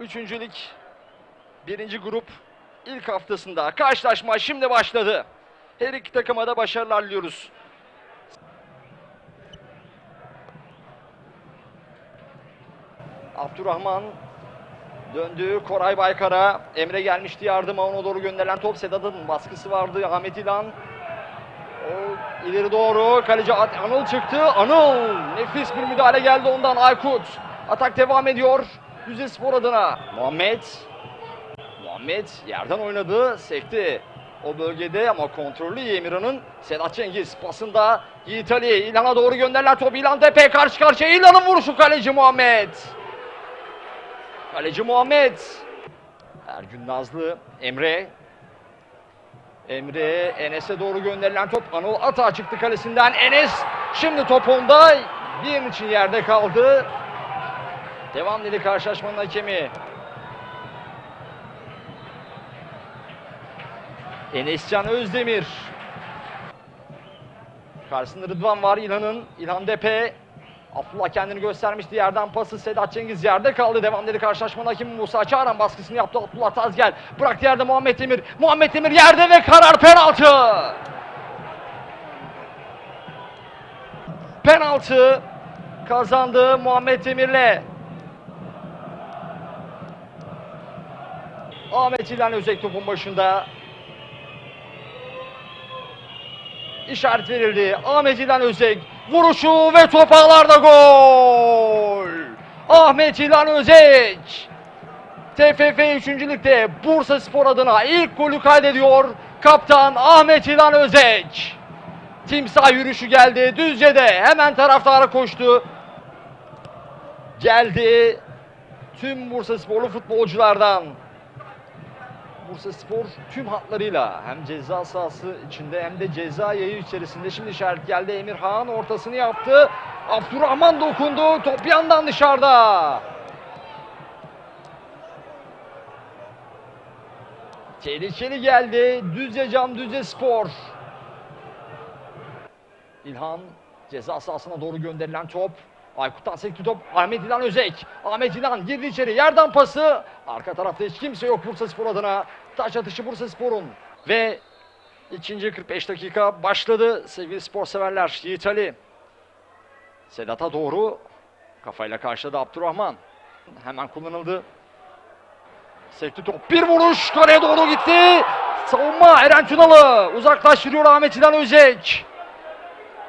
Üçüncülük birinci grup ilk haftasında karşılaşma şimdi başladı. Her iki takıma da başarılar diliyoruz. Abdurrahman döndü Koray Baykar'a. Emre gelmişti yardıma ona doğru gönderilen top Sedat'ın baskısı vardı. Ahmet İlan o ileri doğru kaleci Anıl çıktı. Anıl nefis bir müdahale geldi ondan Aykut. Atak devam ediyor. Spor adına. Muhammed. Muhammed yerden oynadı. Sekti. O bölgede ama kontrollü iyi Emirhan'ın. Sedat Cengiz pasında Yiğit Ali. İlhan'a doğru gönderilen top İlhan Tepe karşı karşıya. İlhan'ın vuruşu kaleci Muhammed. Kaleci Muhammed. Ergün Nazlı. Emre. Emre Enes'e doğru gönderilen top Anıl Ata çıktı kalesinden. Enes şimdi top onda. Bir için yerde kaldı. Devam dedi karşılaşmanın hakemi. Enescan Özdemir. Karşısında Rıdvan var İlhan'ın. İlhan Depe. Abdullah kendini göstermişti. Yerden pası Sedat Cengiz yerde kaldı. Devam dedi karşılaşmanın hakemi Musa Çağran baskısını yaptı. Abdullah Tazgel bıraktı yerde Muhammed Demir. Muhammed Demir yerde ve karar penaltı. Penaltı kazandı Muhammed Demir'le. Ahmet İlhan Özek topun başında. İşaret verildi. Ahmet İlhan Özek vuruşu ve top gol. Ahmet İlhan Özek. TFF 3. Lig'de Bursa Spor adına ilk golü kaydediyor. Kaptan Ahmet İlhan Özek. Timsah yürüyüşü geldi. Düzce'de hemen taraftara koştu. Geldi. Tüm Bursa Sporlu futbolculardan Bursa Spor tüm hatlarıyla hem ceza sahası içinde hem de ceza yayı içerisinde şimdi işaret geldi. Emirhan ortasını yaptı. Abdurrahman dokundu. Top yandan dışarıda. Tehlikeli geldi. Düzce Cam Düzce Spor. İlhan ceza sahasına doğru gönderilen top. Aykut'tan sekti top. Ahmet İlhan Özek. Ahmet İlhan girdi içeri. Yerden pası. Arka tarafta hiç kimse yok Bursa Spor adına. Taç atışı Bursa Spor'un. Ve ikinci 45 dakika başladı sevgili spor severler. Yiğit Ali. Sedat'a doğru kafayla karşıladı Abdurrahman. Hemen kullanıldı. Sekti top. Bir vuruş. Kaleye doğru gitti. Savunma Eren Tunalı. Uzaklaştırıyor Ahmet İlhan Özek.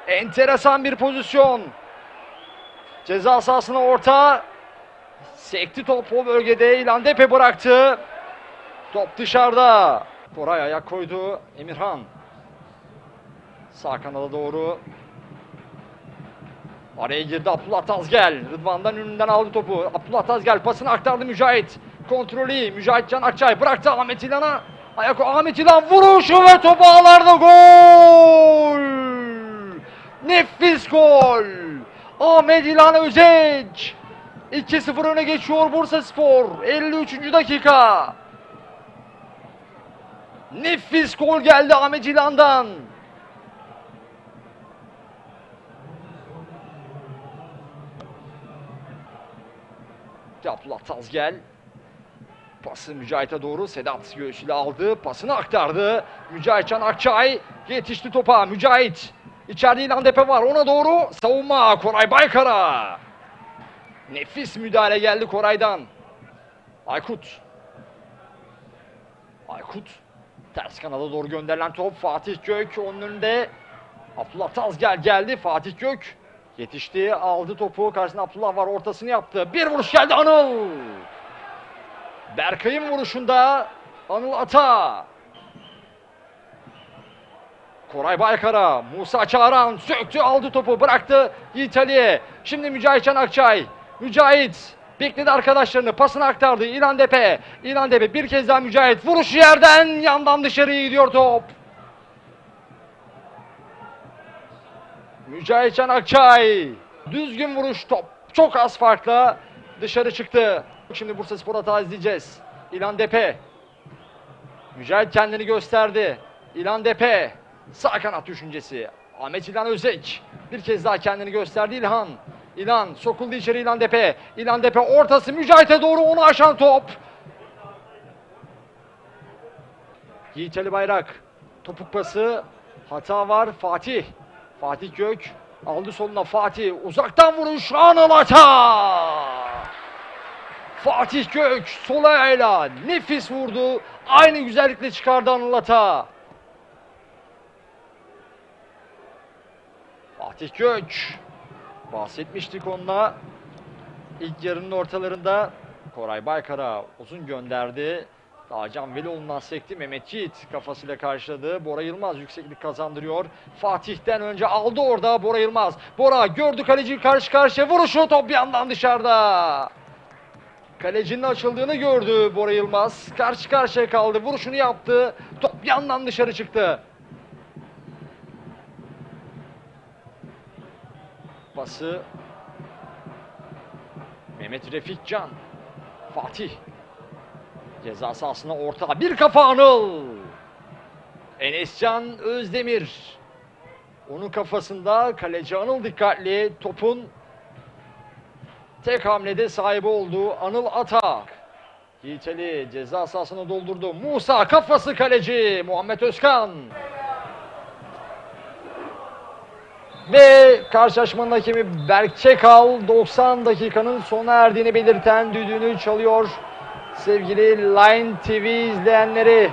Enteresan bir pozisyon. Ceza sahasına orta. Sekti top o bölgede. İlhan Depe bıraktı. Top dışarıda. Koray ayak koydu. Emirhan. Sağ kanala doğru. Araya girdi Abdullah Tazgel. Rıdvan'dan önünden aldı topu. Abdullah Tazgel pasını aktardı Mücahit. Kontrolü. Mücahit Can Akçay bıraktı Ahmet İlhan'a. Ayak Ahmet İlhan vuruşu ve top ağlarda gol. Nefis gol. Ahmet İlhan Özek. 2-0 öne geçiyor Bursa Spor. 53. dakika. Nefis gol geldi Ahmet İlhan'dan. Abdullah Tazgel. Pası Mücahit'e doğru Sedat göğsüyle aldı. Pasını aktardı. Mücahit Can Akçay yetişti topa. Mücahit. İçeride İlhan Depe var. Ona doğru savunma Koray Baykar'a. Nefis müdahale geldi Koray'dan. Aykut. Aykut. Ters kanala doğru gönderilen top Fatih Gök onun önünde. Abdullah Tazgel geldi. Fatih Gök yetişti. Aldı topu. Karşısında Abdullah var. Ortasını yaptı. Bir vuruş geldi Anıl. Berkay'ın vuruşunda Anıl Ata. Koray Baykar'a, Musa Çağran söktü aldı topu bıraktı Ali'ye. Şimdi Mücahit Can Akçay. Mücahit bekledi arkadaşlarını pasını aktardı İlhan Depe. İlhan Depe bir kez daha Mücahit vuruşu yerden yandan dışarıya gidiyor top. Mücahit Can Akçay. Düzgün vuruş top. Çok az farkla dışarı çıktı. Şimdi Bursa Spor hata izleyeceğiz. İlhan Depe. Mücahit kendini gösterdi. İlhan Depe. Sağ kanat düşüncesi. Ahmet İlhan Özek. Bir kez daha kendini gösterdi İlhan. İlan sokuldu içeri İlan Depe. İlan Depe ortası Mücahit'e doğru onu aşan top. Yiğit Ali Bayrak. Topuk pası. Hata var Fatih. Fatih Gök. Aldı soluna Fatih. Uzaktan vuruş. Anıl Ata. Fatih Gök sol ayağıyla nefis vurdu. Aynı güzellikle çıkardı Anıl Ata. Fatih Gök. Bahsetmiştik onunla. İlk yarının ortalarında Koray Baykar'a uzun gönderdi. Daha Can Velioğlu'ndan sekti. Mehmet Yiğit kafasıyla karşıladı. Bora Yılmaz yükseklik kazandırıyor. Fatih'ten önce aldı orada Bora Yılmaz. Bora gördü kaleciyi karşı karşıya. Vuruşu top yandan dışarıda. Kalecinin açıldığını gördü Bora Yılmaz. Karşı karşıya kaldı. Vuruşunu yaptı. Top yandan dışarı çıktı. Pası Mehmet Refik Can. Fatih. Ceza sahasına orta. Bir kafa Anıl. Enescan Özdemir. Onun kafasında kaleci Anıl dikkatli. Topun tek hamlede sahibi olduğu Anıl Atak. Yiğit Ali ceza sahasına doldurdu. Musa kafası kaleci Muhammed Özkan. Ve karşılaşmanın hakemi Berk Çekal 90 dakikanın sona erdiğini belirten düdüğünü çalıyor. Sevgili Line TV izleyenleri